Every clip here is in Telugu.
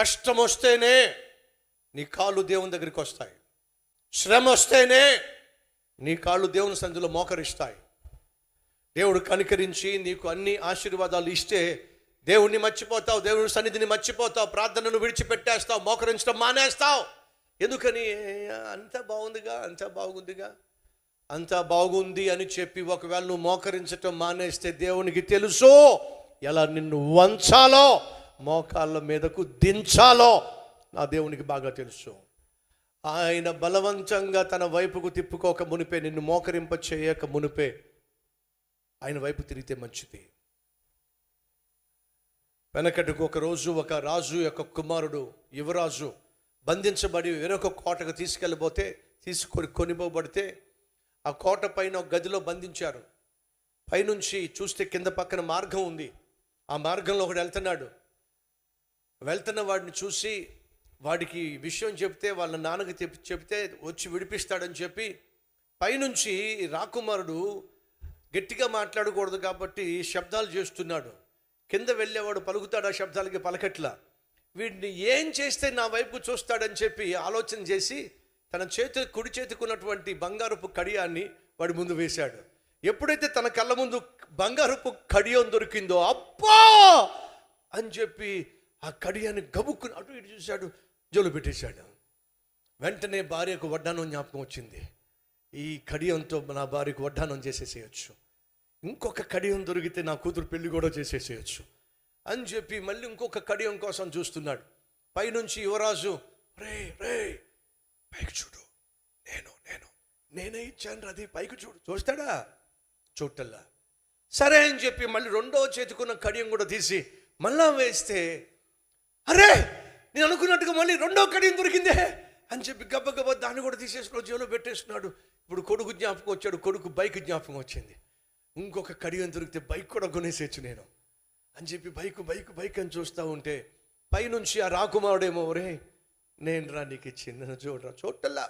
కష్టం వస్తేనే నీ కాళ్ళు దేవుని దగ్గరికి వస్తాయి. శ్రమ వస్తేనే నీ కాళ్ళు దేవుని సంధిలో మోకరిస్తాయి. దేవుడు కనికరించి నీకు అన్ని ఆశీర్వాదాలు ఇస్తే దేవుణ్ణి మర్చిపోతావు దేవుని సన్నిధిని మర్చిపోతావు ప్రార్థనను విడిచిపెట్టేస్తావు మోకరించడం మానేస్తావు. ఎందుకని? అంత బాగుందిగా అంత బాగుందిగా అంత బాగుంది అని చెప్పి ఒకవేళ నువ్వు మోకరించటం మానేస్తే దేవునికి తెలుసు. ఎలా నిన్ను వంచాలో మోకాళ్ళ మీదకు దించాలో నా దేవునికి బాగా తెలుసు. ఆయన బలవంతంగా తన వైపుకు తిప్పుకోక మునిపే నిన్ను మోకరింప చేయక మునిపే ఆయన వైపు తిరిగితే మంచిది. వెనకటికి ఒక రోజు ఒక రాజు యొక్క కుమారుడు యువరాజు బంధించబడి వేరొక కోటకు తీసుకెళ్ళబోతే తీసుకొని కొనిపోబడితే ఆ కోట పైన ఒక గదిలో బంధించారు. పైనుంచి చూస్తే కింద పక్కన మార్గం ఉంది. ఆ మార్గంలో ఒకడు వెళ్తున్నాడు. వెళ్తున్న వాడిని చూసి వాడికి విషయం చెప్తే వాళ్ళ నాన్నకి చెప్తే వచ్చి విడిపిస్తాడని చెప్పి పైనుంచి రాకుమారుడు గట్టిగా మాట్లాడకూడదు కాబట్టి శబ్దాలు చేస్తున్నాడు. కింద వెళ్ళేవాడు పలుకుతాడు ఆ శబ్దాలకి పలకట్లా. వీడిని ఏం చేస్తే నా వైపు చూస్తాడని చెప్పి ఆలోచన చేసి తన చేతి కుడి చేతికున్నటువంటి బంగారపు కడియాన్ని వాడి ముందు వేశాడు. ఎప్పుడైతే తన కళ్ళ ముందు బంగారపు కడియం దొరికిందో అప్పా అని చెప్పి ఆ కడియాన్ని గబుక్కుని అటు ఇటు చూశాడు జోలు పెట్టేశాడు. వెంటనే భార్యకు వడ్డానం జ్ఞాపకం వచ్చింది. ఈ కడియంతో నా భార్యకు వడ్డానం చేసేసేయచ్చు. ఇంకొక కడియం దొరికితే నా కూతురు పెళ్ళి కూడా చేసేసేయచ్చు. అని చెప్పి మళ్ళీ ఇంకొక కడియం కోసం చూస్తున్నాడు. పైనుంచి యువరాజు రే రే పైకి చూడు. నేను నేను నేనే ఇచ్చాను అది పైకి చూడు. చూస్తాడా? చూడటల్లా? సరే అని చెప్పి మళ్ళీ రెండో చేతికున్న కడియం కూడా తీసి మళ్ళా వేస్తే అరే నేను అనుకున్నట్టుగా మళ్ళీ రెండో కడియం దొరికిందే అని చెప్పి గబ్బగబ్బ దాన్ని కూడా తీసేసుకుని జేబులో పెట్టేస్తున్నాడు. ఇప్పుడు కొడుకు జ్ఞాపకం వచ్చాడు కొడుకు బైక్ జ్ఞాపకం వచ్చింది. ఇంకొక కడియం దొరికితే బైక్ కూడా కొనేసేచ్చు నేను అని చెప్పి బైక్ బైక్ బైక్ అని చూస్తూ ఉంటే పైనుంచి ఆ రాకుమారుడేమో రే నేను రా నీకు ఇచ్చింది నన్ను చూడరా చూడటల్లా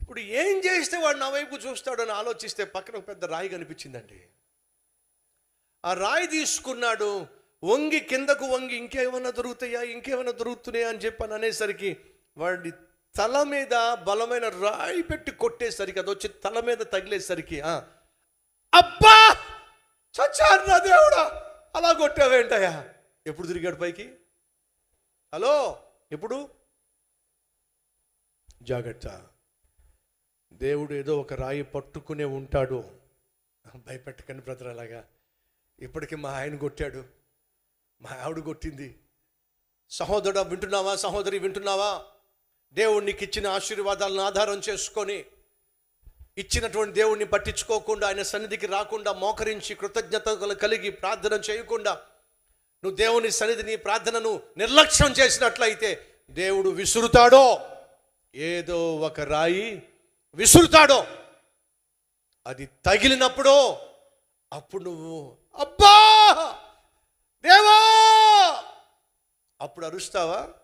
ఇప్పుడు ఏం చేస్తే వాడు నా వైపు చూస్తాడని ఆలోచిస్తే పక్కన ఒక పెద్ద రాయి కనిపించిందండి. ఆ రాయి తీసుకున్నాడు వంగి కిందకు వంగి ఇంకేమైనా దొరుకుతాయా ఇంకేమైనా దొరుకుతున్నాయా అని చెప్పని అనేసరికి వాడి తల మీద బలమైన రాయి పెట్టి కొట్టేసరికి అది వచ్చి తల మీద తగిలేసరికి అబ్బా! చచ్చారు నా దేవుడా! అలా కొట్టావేంటయ్యా? ఎప్పుడు తిరిగాడు పైకి? హలో? ఎప్పుడు? జాగ్రత్త. దేవుడు ఏదో ఒక రాయి పట్టుకునే ఉంటాడు. భయపెట్టకండి బ్రదర్ అలాగా. ఇప్పటికీ మా ఆయన కొట్టాడు. మా ఆవిడ కొట్టింది. సహోదరుడు వింటున్నావా? సహోదరి వింటున్నావా? దేవుడు నీకు ఇచ్చిన ఆశీర్వాదాలను ఆధారం చేసుకొని ఇచ్చినటువంటి దేవుణ్ణి పట్టించుకోకుండా ఆయన సన్నిధికి రాకుండా మోకరించి కృతజ్ఞతలు కలిగి ప్రార్థన చేయకుండా నువ్వు దేవుని సన్నిధిని ప్రార్థనను నిర్లక్ష్యం చేసినట్లయితే దేవుడు విసురుతాడో? ఏదో ఒక రాయి విసురుతాడో? అది తగిలినప్పుడు అప్పుడు నువ్వు అబ్బా! అప్పుడు అరుస్తావా?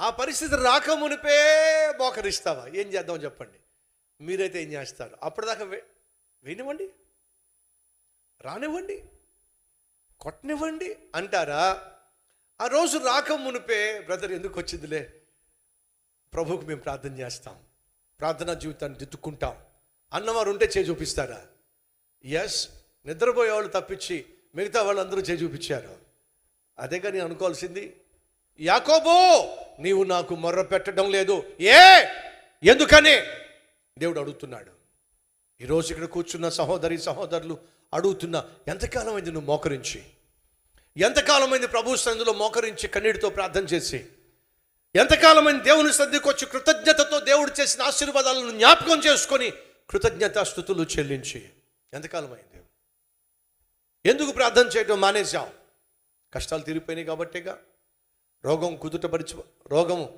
ఆ పరిస్థితి రాకమునిపే మోకరిస్తావా? ఏం చేద్దాం చెప్పండి. మీరైతే ఏం చేస్తారు? అప్పటిదాకా వే- వినివ్వండి. రానివ్వండి. కొట్టనివ్వండి అంటారా? ఆ రోజు రాక మునిపే బ్రదర్ ఎందుకు వచ్చిందిలే? ప్రభువుకు మేము ప్రార్థన చేస్తాం. ప్రార్థనా జీవితాన్ని దిద్దుకుంటాం. అన్నవారు ఉంటే చేయి చూపిస్తారా? ఎస్ నిద్రపోయే వాళ్ళు తప్పించి మిగతా వాళ్ళందరూ చేయి చూపించారు. అదే కానీ అనుకోవాల్సింది యాకోబో నీవు నాకు మొర్ర పెట్టడం లేదు. ఏ? ఎందుకని? దేవుడు అడుగుతున్నాడు. ఈరోజు ఇక్కడ కూర్చున్న సహోదరి సహోదరులు అడుగుతున్నా ఎంతకాలమైంది నువ్వు మోకరించి? ఎంతకాలమైంది ప్రభు సందులో మోకరించి కన్నీటితో ప్రార్థన చేసి? ఎంతకాలమైంది దేవుని సన్నిధికి వచ్చి కృతజ్ఞతతో దేవుడు చేసిన ఆశీర్వాదాలను జ్ఞాపకం చేసుకొని కృతజ్ఞతాస్థుతులు చెల్లించి? ఎంతకాలమైంది ఎందుకు ప్రార్థన చేయడం మానేశాం కష్టాలు తీరిపోయినాయి కాబట్టేగా? రోగం కుదుటపరిచి రోగం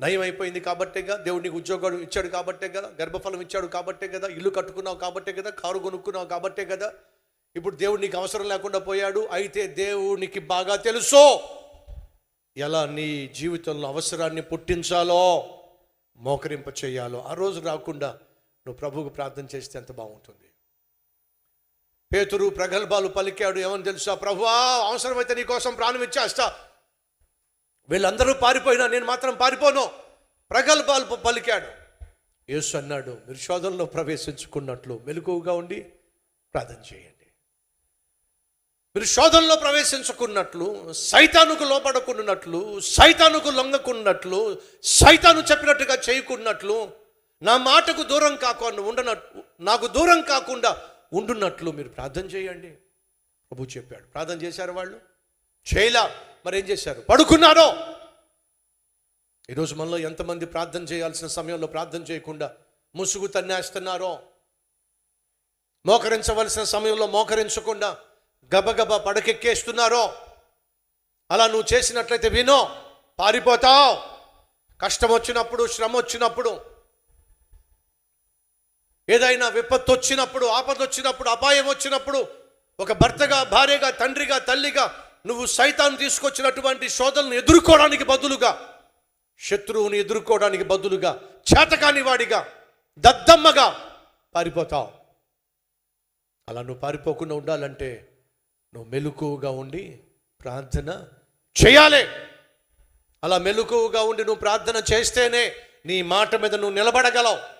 నయం అయిపోయింది కాబట్టే దేవుడు నీకు ఉద్యోగం ఇచ్చాడు కాబట్టే కదా గర్భఫలం ఇచ్చాడు కాబట్టే కదా ఇల్లు కట్టుకున్నావు కాబట్టే కదా కారు కొనుక్కున్నావు కాబట్టే కదా ఇప్పుడు దేవుడు నీకు అవసరం లేకుండా పోయాడు అయితే దేవునికి బాగా తెలుసు. ఎలా నీ జీవితంలో అవసరాన్ని పుట్టించాలో మోకరింప చేయాలో ఆ రోజు రాకుండా నువ్వు ప్రభువుకు ప్రార్థన చేస్తే ఎంత బాగుంటుంది. పేతురు ప్రగల్భాలు పలికాడు ఏమని తెలుసా? ప్రభువా అవసరమైతే నీ కోసం ప్రాణం ఇచ్చేస్తా వీళ్ళందరూ పారిపోయినా నేను మాత్రం పారిపోను. ప్రగల్భాలు పలికాడు. యేసు అన్నాడు మీరు శోధనలో ప్రవేశించుకున్నట్లు మెలకువగా ఉండి ప్రార్థన చేయండి. మీరు శోధనలో ప్రవేశించుకున్నట్లు సైతానుకు లోపడకున్నట్లు సైతానుకు లొంగకున్నట్లు సైతాను చెప్పినట్టుగా చేయకున్నట్లు నా మాటకు దూరం కాకుండా ఉండనట్లు నాకు దూరం కాకుండా ఉండున్నట్లు మీరు ప్రార్థన చేయండి. ప్రభు చెప్పాడు. ప్రార్థన చేశారు వాళ్ళు? చేయలా. మరి ఏం చేశారు? పడుకున్నారో ఈరోజు మనలో ఎంతమంది ప్రార్థన చేయాల్సిన సమయంలో ప్రార్థన చేయకుండా ముసుగు తన్నేస్తున్నారో. మోకరించవలసిన సమయంలో మోకరించకుండా గబగబ పడకెక్కేస్తున్నారో. అలా నువ్వు చేసినట్లయితే వినో పారిపోతావు. కష్టం వచ్చినప్పుడు శ్రమ వచ్చినప్పుడు ఏదైనా విపత్తు వచ్చినప్పుడు ఆపద వచ్చినప్పుడు అపాయం వచ్చినప్పుడు ఒక భర్తగా భార్యగా తండ్రిగా తల్లిగా నువ్వు సైతాన్ని తీసుకొచ్చినటువంటి శోధనను ఎదుర్కోవడానికి బదులుగా శత్రువుని ఎదుర్కోవడానికి బదులుగా చేతకాని వాడిగా దద్దమ్మగా పారిపోతావు. అలా నువ్వు పారిపోకుండా ఉండాలంటే నువ్వు మెలకువగా ఉండి ప్రార్థన చేయాలి. అలా మెలకువగా ఉండి నువ్వు ప్రార్థన చేస్తేనే నీ మాట మీద నువ్వు నిలబడగలవు.